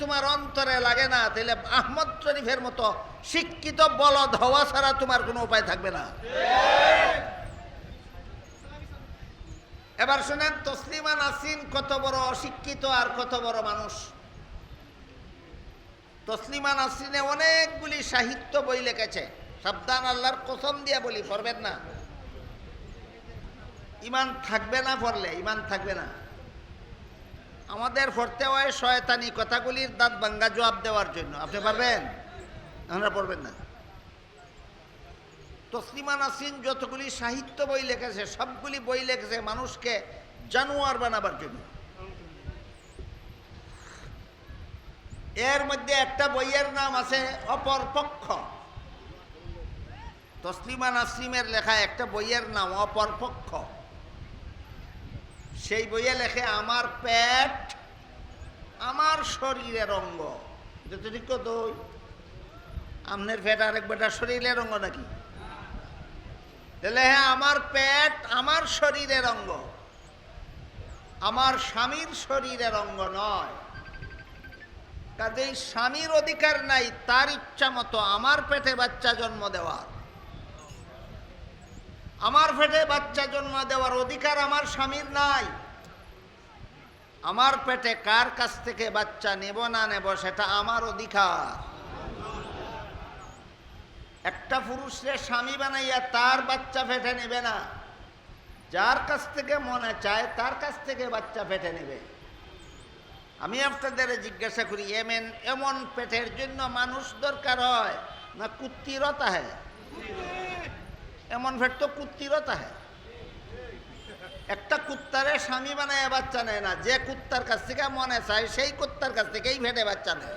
তোমার অন্তরে লাগে না তাহলে আহমদ শরীফের মতো শিক্ষিত বলদ হওয়া ছাড়া তোমার কোনো উপায় থাকবে না। এবার শোনেন, তসলিমা নাসিন কত বড় অশিক্ষিত আর কত বড় মানুষ। তসলিমা নাসরিনে অনেকগুলি সাহিত্য বই লিখেছে। সাবধান আল্লাহর কসম দিয়ে বলি, পড়বেন না। ইমান থাকবে না পড়লে, ইমান থাকবে না। আমাদের পড়তে হয় শয়তানি কথাগুলির দাঁত ভাঙ্গা জবাব দেওয়ার জন্য। আপনি পারবেন? আপনারা পড়বেন না। তসলিমা নাসরিন যতগুলি সাহিত্য বই লেখেছে, সবগুলি বই লেখেছে মানুষকে জানোয়ার বানাবার জন্য। এর মধ্যে একটা বইয়ের নাম আছে অপর পক্ষ। তসলিমা নাসিমের লেখা একটা বইয়ের নাম অপর পক্ষ। সেই বইয়ে লেখে, আমার পেট, আমার শরীরের অঙ্গ। যতটুকু দই আমনের পেট আরেক বেটা শরীরের অঙ্গ নাকি? তাহলে হ্যাঁ আমার পেট, আমার শরীরের অঙ্গ। আমার স্বামীর শরীরের অঙ্গ নয়। কাজেই স্বামীর অধিকার নাই, তার ইচ্ছা মতো আমার পেটে বাচ্চা জন্ম দেওয়ার। আমার পেটে বাচ্চা জন্ম দেওয়ার অধিকার আমার স্বামীর নাই। আমার পেটে কার কাছ থেকে বাচ্চা নেব না নেব সেটা আমার অধিকার। একটা পুরুষরে স্বামী বানাইয়া তার বাচ্চা ফেটে নেবে না। যার কাছ থেকে মনে চায়, তার কাছ থেকে বাচ্চা ফেটে নেবে। আমি আপনাদের জিজ্ঞাসা করি, এমন এমন পেটের জন্য মানুষ দরকার হয় না কুত্তিরতা হয়? এমন পেট তো কুত্তিরতা হয় একটা কুত্তারে স্বামী বানায় বাচ্চা নেয় না, যে কুত্তার কাছ থেকে মনে চায়, সেই কুত্তার কাছ থেকেই ফেটে বাচ্চা নেয়।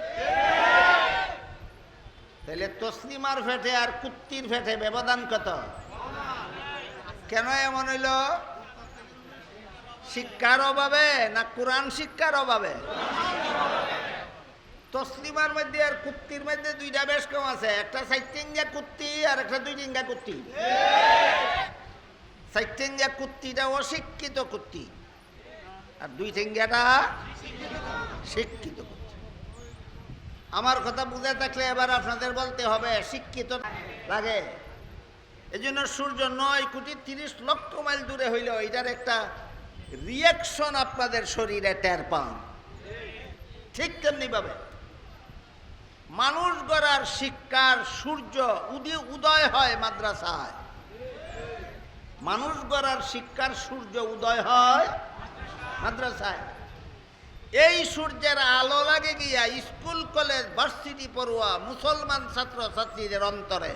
তাহলে তসলিমার ফেটে আর কুত্তির ফেটে ব্যবধান কত? কেন এমন হইল? শিক্ষার অভাবে না কোরআন শিক্ষার অভাবে? তসলিমার মধ্যে আর কুত্তির মধ্যে দুইটা বেশ কম আছে। একটা সাইটিঙ্গা কুত্তি আর একটা দুই টিঙ্গা কুত্তি। সাইটিঙ্গা কুত্তিটা অশিক্ষিত কুত্তি। আর দুই টিঙ্গাটা শিক্ষিত আমার কথা বুঝে থাকলে এবার আপনাদের বলতে হবে, শিক্ষিত লাগে। এই জন্য সূর্য নয় কোটি তিরিশ লক্ষ মাইল দূরে হইলেও এটার একটা রিয়াকশন আপনাদের শরীরে টের পান। ঠিক তেমনি ভাবে মানুষ গড়ার শিক্ষার সূর্য উদি উদয় হয় মাদ্রাসায়। মানুষ গড়ার শিক্ষার সূর্য উদয় হয় মাদ্রাসায়। এই সূর্যের আলো লাগে গিয়া স্কুল, কলেজ, ভার্সিটি পড়ুয়া মুসলমান ছাত্র ছাত্রীদের অন্তরে।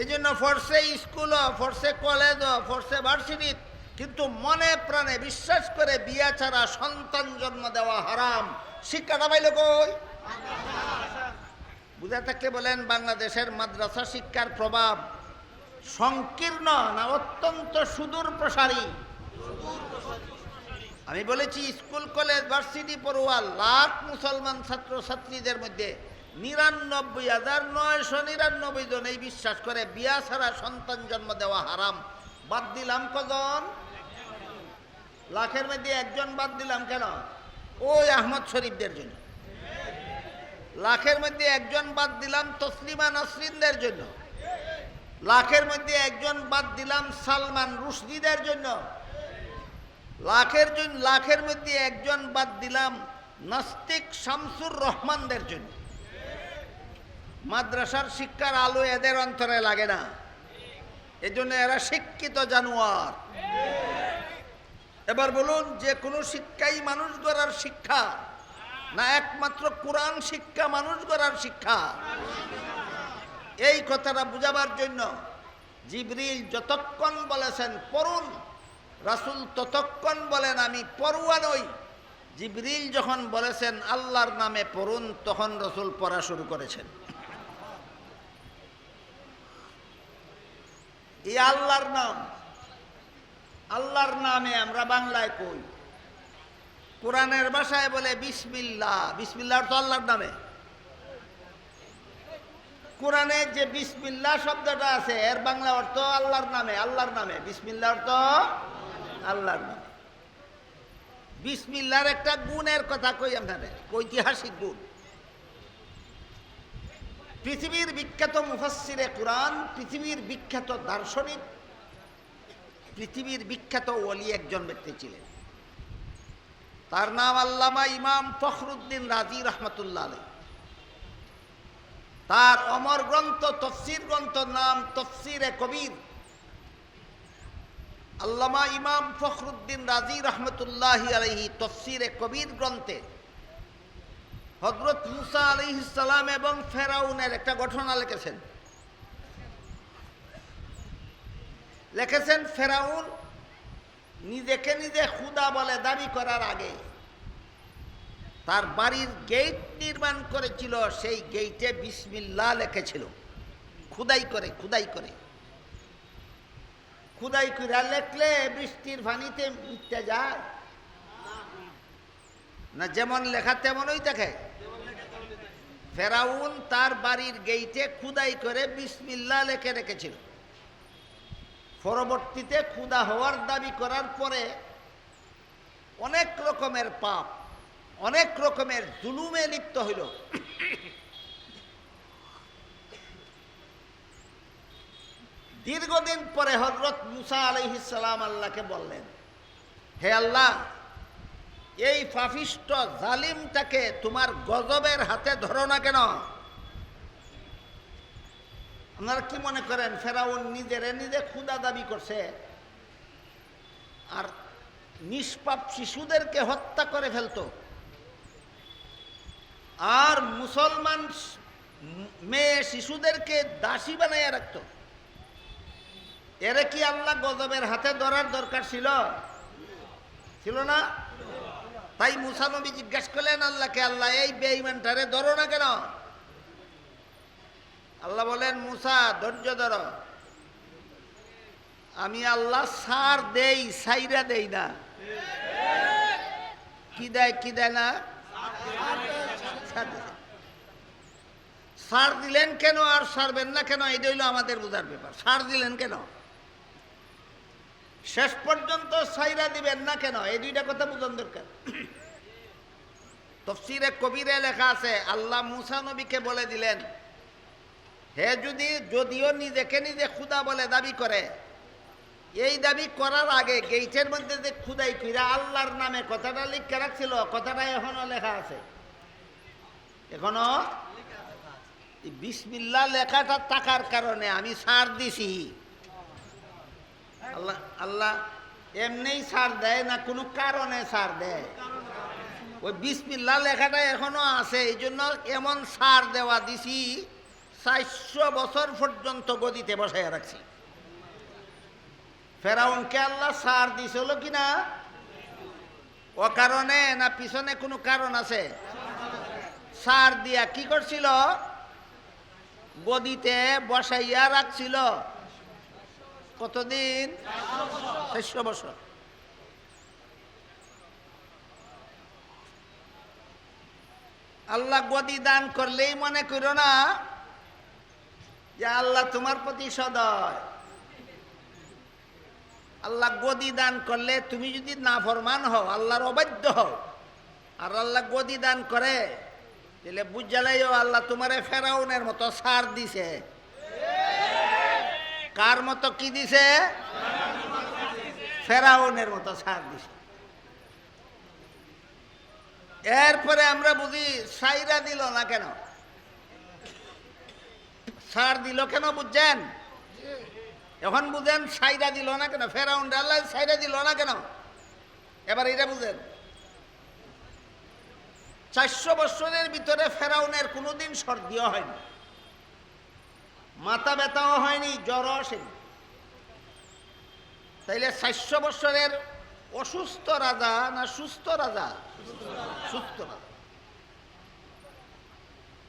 এই জন্য ফোর্সে স্কুল ফোর্সে কলেজ ফোর্সে ভার্সিটি, কিন্তু মনে প্রাণে বিশ্বাস করে বিয়া ছাড়া সন্তান জন্ম দেওয়া হারাম। শিক্ষাটা পাইল কই? বুঝা থাকলে বলেন বাংলাদেশের মাদ্রাসা শিক্ষার প্রভাব সংকীর্ণ না অত্যন্ত সুদূর প্রসারী? আমি বলেছি স্কুল, কলেজ, ভার্সিটি পড়ুয়া লাখ মুসলমান ছাত্র ছাত্রীদের মধ্যে নিরানব্বই হাজার নয়শো নিরানব্বই জন এই বিশ্বাস করে বিয়া ছাড়া সন্তান জন্ম দেওয়া হারাম। বাদ দিলাম কজন? লাখের মধ্যে একজন বাদ দিলাম কেন? ওই আহমদ শরীফদের জন্য। লাখের মধ্যে একজন বাদ দিলাম তসলিমা নাসরিনদের জন্য। লাখের মধ্যে একজন বাদ দিলাম সালমান রুশদিদের জন্য। লাখের জন্য লাখের মধ্যে একজন বাদ দিলাম নাস্তিক শামসুর রহমানদের জন্য। মাদ্রাসার শিক্ষার আলো এদের অন্তরে লাগে না। এজন্য এরা শিক্ষিত জানোয়ার। এবার বলুন, যে কোনো শিক্ষাই মানুষ গড়ার শিক্ষা, না একমাত্র কোরআন শিক্ষা মানুষ গড়ার শিক্ষা? এই কথাটা বুঝাবার জন্য জিবরিল যতক্ষণ বলেছেন পড়ুন, রাসুল ততক্ষণ বলেন, আমি পড়ুয়া নই। জিবরিল যখন বলেছেন আল্লাহর নামে পড়ুন, তখন রসুল পড়া শুরু করেছেন। এই আল্লাহর নাম আল্লাহর নামে আমরা বাংলায় কই? কোরআনের ভাষায় বলে বিসমিল্লা বিসমিল্লা অর্থ আল্লাহর নামে। কোরআনে যে বিসমিল্লা শব্দটা আছে, এর বাংলা অর্থ আল্লাহর নামে আল্লাহর নামে। বিসমিল্লা অর্থ আল্লাহর নামে। বিসমিল্লার একটা গুণের কথা কই আপনাদের ঐতিহাসিক গুণ। পৃথিবীর বিখ্যাত মুফাসসিরে কোরআন, পৃথিবীর বিখ্যাত দার্শনিক পৃথিবীর বিখ্যাত ওলি একজন ব্যক্তি ছিলেন। তার নাম আল্লামা ইমাম ফখরুদ্দিন রাজি রহমতুল্লাহ আলাই তার অমর গ্রন্থ, তফসির গ্রন্থ নাম তফসিরে কবির। আল্লামা ইমাম ফখরুদ্দিন রাজি রহমতুল্লাহ আলহি তফসিরে কবির গ্রন্থে হজরত মুসা আলিহিসাল্লাম এবং ফেরাউনের একটা ঘটনা লিখেছেন। লিখেছেন ফেরাউন, নিজেকে নিজে খুদা বলে দাবি করার আগে। তার বাড়ির গেট নির্মাণ করেছিল, সেই গেইটে বিসমিল্লা লেখেছিল। খুদাই করে খুদাই করে। খুদাই করে লেখলে বৃষ্টির পানিতে মিটতে যায়। না, যেমন লেখা তেমনই দেখে। ফেরাউন তার বাড়ির গেইটে খুদাই করে বিসমিল্লা লেখে রেখেছিল। পরবর্তীতে ক্ষুদা হওয়ার দাবি করার পরে অনেক রকমের পাপ, অনেক রকমের জুলুমে লিপ্ত হইল। দীর্ঘদিন পরে হজরত মুসা আলহিসাল্লাম আল্লাহকে বললেন, হে আল্লাহ, এই পাপিষ্ট জালিমটাকে তোমার গজবের হাতে ধরো না কেন? আপনারা কি মনে করেন, ফেরাউন নিজেরে নিজে ক্ষুদা দাবি করছে? আর নিষ্পাপ শিশুদেরকে হত্যা করে ফেলতো। আর মুসলমান মেয়ে শিশুদেরকে দাসী বানাইয়া রাখতো। এরে কি আল্লাহ গজবের হাতে ধরার দরকার ছিল? ছিল না? তাই মুসানবী জিজ্ঞাসা করলেন, আল্লাহকে, আল্লাহ, এই বেইমানটারে ধরো না কেন? আল্লাহ বলেন, মুসা, ধৈর্য ধর। আমি আল্লাহ সার দেই, সাইরা দেই না। কি দেয় কি দেয় না? সার দিলেন কেন আর সারবেন না কেন? এটা হইল আমাদের বোঝার ব্যাপার। সার দিলেন কেন? শেষ পর্যন্ত সাইরা দিবেন না কেন? এই দুইটা কথা বুঝন দরকার। তফসিরে কবিরে লেখা আছে, আল্লাহ মুসা নবীকে বলে দিলেন হে যদি, যদিও নিজেকে নিজে ক্ষুদা বলে দাবি করে, এই দাবি করার আগে গেইটের মধ্যে যে খুদাই কইরা আল্লাহর নামে কথাটা লিখে রাখছিল, কথাটা এখনও লেখা আছে। এখনও? বিসমিল্লা লেখাটা টাকার কারণে আমি সার দিছি। আল্লাহ আল্লাহ এমনিই সার দেয় না, কোনো কারণে সার দেয়? ওই বিসমিল্লা লেখাটা এখনও আছে এই জন্য এমন সার দেওয়া দিছি চারশো বছর পর্যন্ত গদিতে বসাইয়া রাখছি। ফেরাউনকে আল্লাহ সার দিছিল কি না ও কারণে না পিছনে কোনো কারণ আছে? সার দিয়া কি করছিল? গদিতে বসাইয়া রাখছিল। কতদিন? চারশো বছর। আল্লাহ গদি দান করলেই মনে করো না যে আল্লাহ, তোমার প্রতি সদয়। আল্লাহ গদি দান করলে তুমি যদি না ফরমান হও, আল্লাহর অবাধ্য হও। আর আল্লাহ গদি দান করে, তাহলে বুঝালাইও আল্লাহ, তোমারে ফেরাউনের মতো সার দিছে। কার মতো কি দিছে? ফেরাউনের মতো সার দিছে। এরপরে আমরা বুঝি, সাইরা দিল না কেন? সার দিল কেন বুঝছেন? এখন বুঝেন সাইরা দিল না কেন? ফেরাউন আল্লাহ সাইরা দিল না কেন? এবার এটা বুঝেন। চারশো বছরের ভিতরে ফেরাউনের কোনোদিন সর্দিও হয়নি। মাথা ব্যথাও হয়নি, জ্বরও আসেনি। তাইলে চারশো বছরের অসুস্থ রাজা না সুস্থ রাজা? সুস্থ রাজা।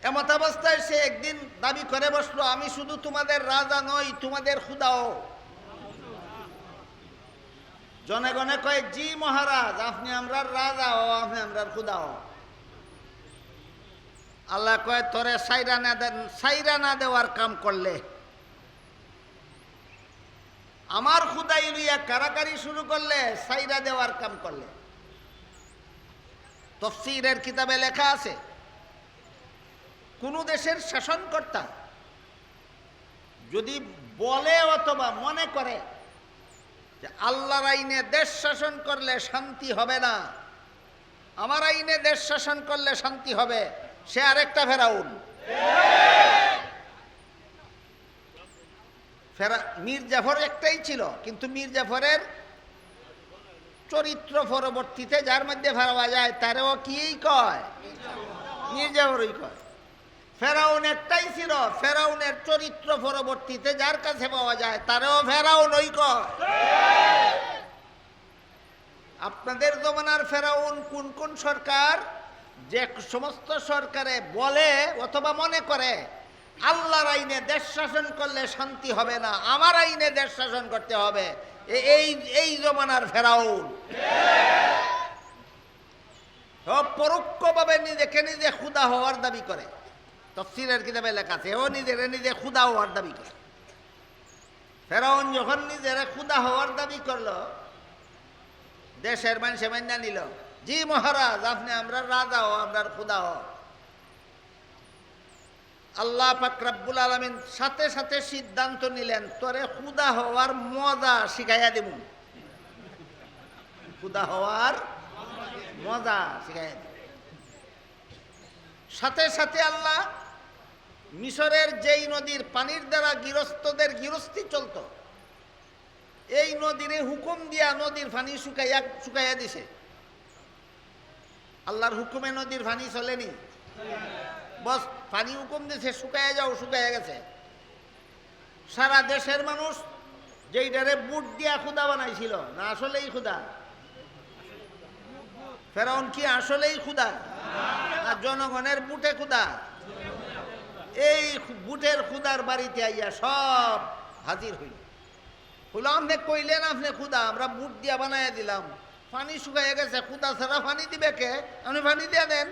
এমত অবস্থায় সে একদিন দাবি করে বসল, আমি শুধু তোমাদের রাজা নই, তোমাদের খুদাও। জনগণে কয়, জি মহারাজ, আপনি আমরার রাজা, ও আপনি আমরার খুদাও। আল্লাহ কয়, তোরে সাইরা না দেন, সাইরা না দেওয়ার কাম করলে। আমার খুদাই লইয়া কারাকারি শুরু করলে, সাইরা দেওয়ার কাম করলে। তফসিরের কিতাবে লেখা আছে কোন দেশের শাসনকর্তা যদি বলে অথবা মনে করে যে আল্লাহর আইনে দেশ শাসন করলে শান্তি হবে না, আমার আইনে দেশ শাসন করলে শান্তি হবে, সে আরেকটা ফেরাউন। ফেরা, মীর জাফর একটাই ছিল, কিন্তু মীর জাফরের চরিত্র পরবর্তীতে যার মধ্যে ফেরাওয়া যায়, তারও কি কয়? মীর জাফরই কয়। ফেরাউন একটাই ছিল, ফেরাউনের চরিত্র পরবর্তীতে যার কাছে পাওয়া যায়, তারও ফেরাউন ওই আপনাদের জমানার ফেরাউন কোন কোন সরকার? যে সমস্ত সরকারে বলে অথবা মনে করে, আল্লাহর আইনে দেশ শাসন করলে শান্তি হবে না, আমার আইনে দেশ শাসন করতে হবে এই এই জমানার ফেরাউন। পরোক্ষভাবে নিজেকে নিজে ক্ষুদা হওয়ার দাবি করে। তফসিলের কিতাবে লেখা আছে ও নিজের নিজে ক্ষুদা হওয়ার দাবি করে। ফেরাউন যখন নিজের ক্ষুদা হওয়ার দাবি করল, দেশের মানুষে মান্যা নিল, জি মহারাজ, আপনি আমরা রাজা হো আমরা খুদা হো আল্লাহ পাক রাব্বুল আলমিন সাথে সাথে সিদ্ধান্ত নিলেন, তোরে খুদা হওয়ার মজা শিখাইয়া দেব খুদা হওয়ার মজা শিখাইয়া দেব সাথে সাথে আল্লাহ মিশরের যেই নদীর পানির দ্বারা গৃহস্থদের গৃহস্থী চলতো, এই নদীরে হুকুম দিয়া নদীর পানি শুকাইয়া শুকাইয়া দিছে। আল্লাহর হুকুমে নদীর পানি চলেনি। বস পানি হুকুম দিছে, শুকাইয়া যাও, শুকাইয়া গেছে। সারা দেশের মানুষ যেইটারে বুট দিয়া খুদা বানাইছিল, না আসলেই খুদা ফেরাউন কি আসলেই খুদা না জনগণের বুটে খুদা এই বুটের খুদার বাড়িতে আইয়া সব হাজির হইল। হলো আপনি কইলেন আপনি খুদা আমরা বুট দিয়া বানাইয়া দিলাম। পানি শুকাইয়া গেছে খুদা ছাড়া পানি দিবে কে? আপনি পানি দিয়া দেন।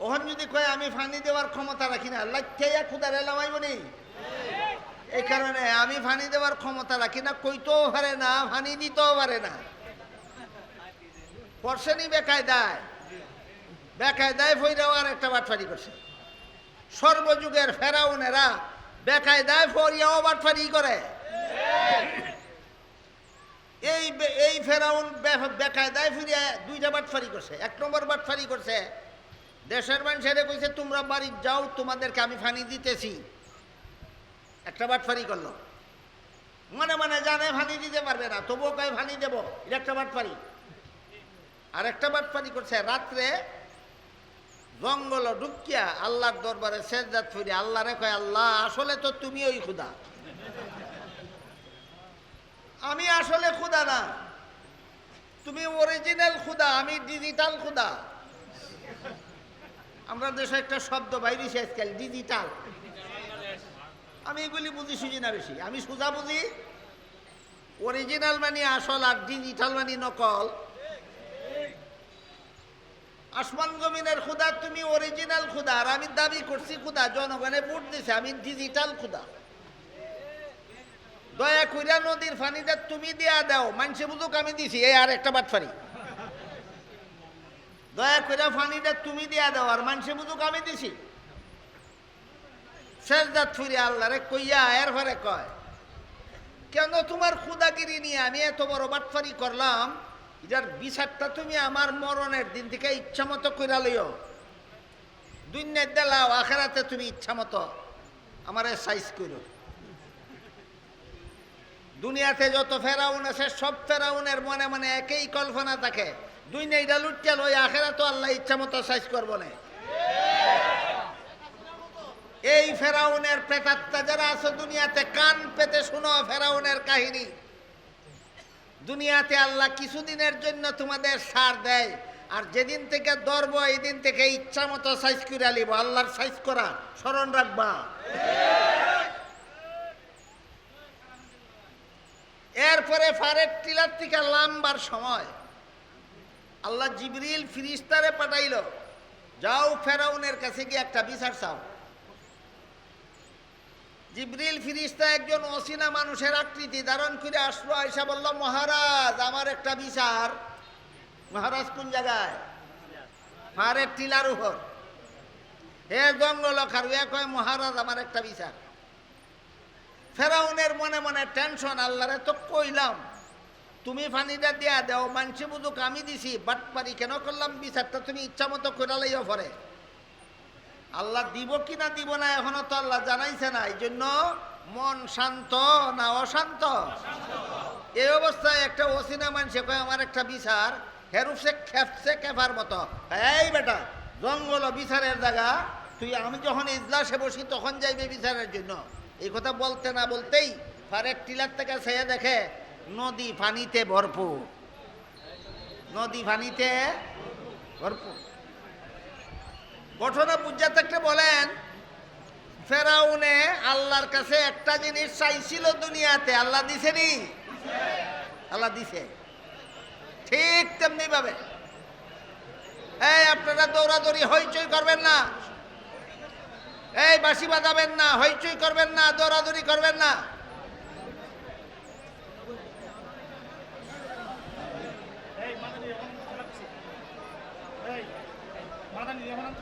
ওখান যদি কয়, আমি পানি দেওয়ার ক্ষমতা রাখি না লাইয়া খুদা রেলামাইব নি? এই কারণে আমি পানি দেওয়ার ক্ষমতা রাখি না, কইতেও পারে না, পানি দিতেও পারে না। পরশেনি বেকায়দায় বেকায়দায় ফইরাও আর একটা বাটফারি করছে। সর্বযুগের ফেরাউনেরা বেকায়দায় ফরিয়াও বাটফারি করে। এই এই ফেরাউন বেকায়দায় ফিরিয়ে দুইটা বাটফারি করছে। এক নম্বর বাটফারি করছে, দেশের মানুষেরা কইছে, তোমরা বাড়ি যাও, তোমাদেরকে আমি ফানি দিতেছি। একটা বাটফারি করল। মনে মনে জানে ফানি দিতে পারবে না, তবুও কয়, ফানি দেব। এটা একটা বাটফারি। আর একটা বাটফারি করছে, রাত্রে জঙ্গল ঢুকিয়া আল্লাহর দরবারে সেজদাত ফিরে আল্লাহরে কয়, আল্লাহ, আসলে তো তুমি ওই খুদা। আমি আসলে খুদা না। তুমি অরিজিনাল খুদা, আমি ডিজিটাল খুদা। আমরা দেশে একটা শব্দ বাইরেছে আজকাল ডিজিটাল আমি এগুলি বুঝি সুঝি না বেশি। আমি সোজা বুঝি? অরিজিনাল মানে আসল আর ডিজিটাল মানে নকল। আসমান জমিনের খুদা তুমি অরিজিনাল খুদা আর আমি দাবি করছি খুদা জনগণে ভোট দিছে, আমি ডিজিটাল খুদা দয়া কইরা নদীর পানিটা তুমি দিয়া দাও মানুষে বুঝুক আমি দিছি, এই আর একটা বাটফারি দয়া কইরা পানিটা তুমি দিয়া দাও, আর মানুষে বুঝুক আমি দিছি। শেষদাত ফিরে আল্লাহ রে কইয়া এর ঘরে কয়, কেন তোমার খুদাগিরি নিয়ে আমি এত বড় বাটফারি করলাম? এটার বিচারটা তুমি আমার মরণের দিন থেকে ইচ্ছা মতো কইরা লইও। দুনিয়ার দেলাও আখেরাতে তুমি ইচ্ছা মতো আমার সাইজ করো দুনিয়াতে যত ফেরাউন আছে, সব ফেরাউনের মনে মনে একই কল্পনা থাকে। দুই নেইটা লুটিয়া লই আখেরা তো আল্লাহ ইচ্ছা মতো সাইজ করব না। এই ফেরাউনের প্রেতাত্মা যারা আছে দুনিয়াতে, কান পেতে শুনো ফেরাউনের কাহিনী। দুনিয়াতে আল্লাহ কিছুদিনের জন্য তোমাদের সার দেয়, আর যেদিন থেকে ধরব এই দিন থেকে ইচ্ছা মতো সাইজ করে আলিব আল্লাহর সাইজ করা, স্মরণ রাখবা। এরপরে ফারের টিলার থেকে লাম্বার সময়। আল্লাহ জিবরিল ফিরিস্তারে পাঠাইল, যাও ফেরাউনের কাছে গিয়ে একটা বিচার চাও। জিবরিল ফিরিস্তা একজন অচেনা মানুষের আকৃতি ধারণ করে আসলো, আয়সা বলল, মহারাজ, আমার একটা বিচার। মহারাজ, কোন জায়গায়? ফারে টিলার উপর। হে জঙ্গল খারুয়া কয়, মহারাজ, আমার একটা বিচার। ফেরাউনের মনে মনে টেনশন, আল্লাহরে তো কইলাম, তুমি পানিটা দিয়া দেও মানসি বুঝুক, আমি দিছি বাট পারি কেন করলাম? বিচারটা তুমি ইচ্ছা মতো করে পরে। আল্লাহ দিব কি না দিব না এখনও তো আল্লাহ জানাইছে না এই জন্য মন শান্ত না অশান্ত? এই অবস্থায় একটা অসিনা মানুষে কয়, আমার একটা বিচার হেরুফসে খেপসে কেফার মতো। এই বেটা, জঙ্গল বিচারের জায়গা, তুই আমি যখন ইজলাসে বসি তখন যাইবে বিচারের জন্য। এই কথা বলতে না বলতেই ফারেক টিলার থেকে সে দেখে, নদী পানিতে ভরপুর। নদী পানিতে ভরপুর। ঘটনা বুঝা থাকলে বলেন, ফেরাউনে আল্লাহর কাছে একটা জিনিস চাইছিল দুনিয়াতে, আল্লাহ দিছেনি? আল্লাহ দিছে। ঠিক তেমনি ভাবে এই, আপনারা দৌড়াদৌড়ি হইচই করবেন না। এই, বাঁশি বাজাবেন না, হইচই করবেন না, দৌড়াদৌড়ি করবেন না। মাদানি, এখন